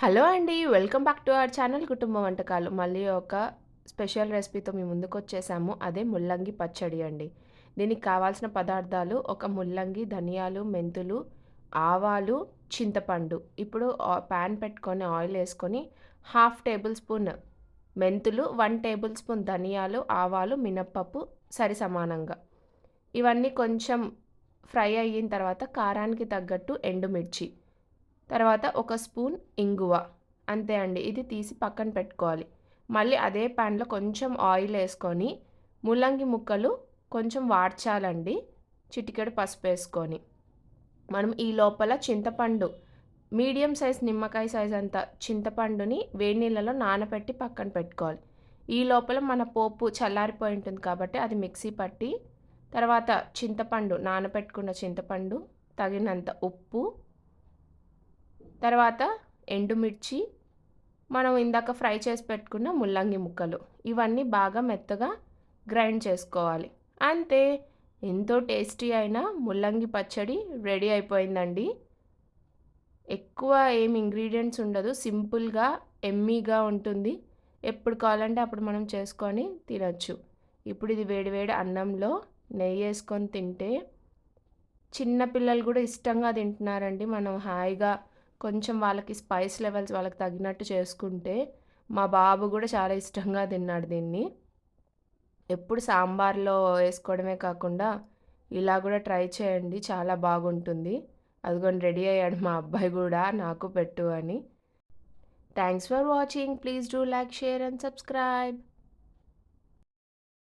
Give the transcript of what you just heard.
Hello అండి welcome back to our channel కుటుంబ వంటకాలు. మళ్ళీ ఒక స్పెషల్ రెసిపీతో మీ ముందుకు వచ్చేసాము అదే ముల్లంగి పచ్చడి అండి. దీనికి కావాల్సిన పదార్థాలు ఒక ముల్లంగి ధనియాలు మెంతులు ఆవాలు చింతపండు. ఇప్పుడు ప్యాన్ పెట్టుకొని ఆయిల్ వేసుకొని హాఫ్ టేబుల్ స్పూన్ మెంతులు వన్ టేబుల్ స్పూన్ ధనియాలు ఆవాలు మినప్పప్పు సరి సమానంగా. ఇవన్నీ కొంచెం ఫ్రై అయిన తర్వాత కారానికి తగ్గట్టు ఎండుమిర్చి. తర్వాత ఒక స్పూన్ ఇంగువ. అంతే అండి. ఇది తీసి పక్కన పెట్టుకోవాలి. మళ్ళీ అదే ప్యాన్లో కొంచెం ఆయిల్ వేసుకొని ముల్లంగి ముక్కలు కొంచెం వాడ్చాలండి. చిటికెడు పసుపు వేసుకొని. మనం ఈ లోపల చింతపండు మీడియం సైజ్ నిమ్మకాయ సైజ్ అంత చింతపండుని వేడి నీళ్ళలో నానబెట్టి పక్కన పెట్టుకోవాలి. ఈ లోపల మన పోపు చల్లారిపోయి ఉంటుంది కాబట్టి అది మిక్సీ పట్టి తర్వాత చింతపండు నానబెట్టుకున్న చింతపండు తగినంత ఉప్పు తర్వాత ఎండుమిర్చి మనం ఇందాక ఫ్రై చేసి పెట్టుకున్న ముల్లంగి ముక్కలు. ఇవన్నీ బాగా మెత్తగా గ్రైండ్ చేసుకోవాలి. అంతే ఎంతో టేస్టీ అయిన ముల్లంగి పచ్చడి రెడీ అయిపోయిందండి. ఎక్కువ ఏం ఇంగ్రీడియంట్స్ ఉండదు సింపుల్గా ఎమ్మీగా ఉంటుంది. ఎప్పుడు కావాలంటే అప్పుడు మనం చేసుకొని తినచ్చు. ఇప్పుడు ఇది వేడివేడి అన్నంలో నెయ్యి వేసుకొని తింటే చిన్నపిల్లలు కూడా ఇష్టంగా తింటున్నారండి. మనం హాయిగా కొంచెం వాళ్ళకి స్పైస్ లెవెల్స్ వాళ్ళకి తగినట్టు చేసుకుంటే మా బాబు కూడా చాలా ఇష్టంగా తిన్నాడు దీన్ని. ఎప్పుడు సాంబార్లో వేసుకోవడమే కాకుండా ఇలా కూడా ట్రై చేయండి చాలా బాగుంటుంది. అదిగోండి రెడీ అయ్యాడు మా అబ్బాయి కూడా నాకు పెట్టు అని. Thanks for watching. Please do like share and subscribe.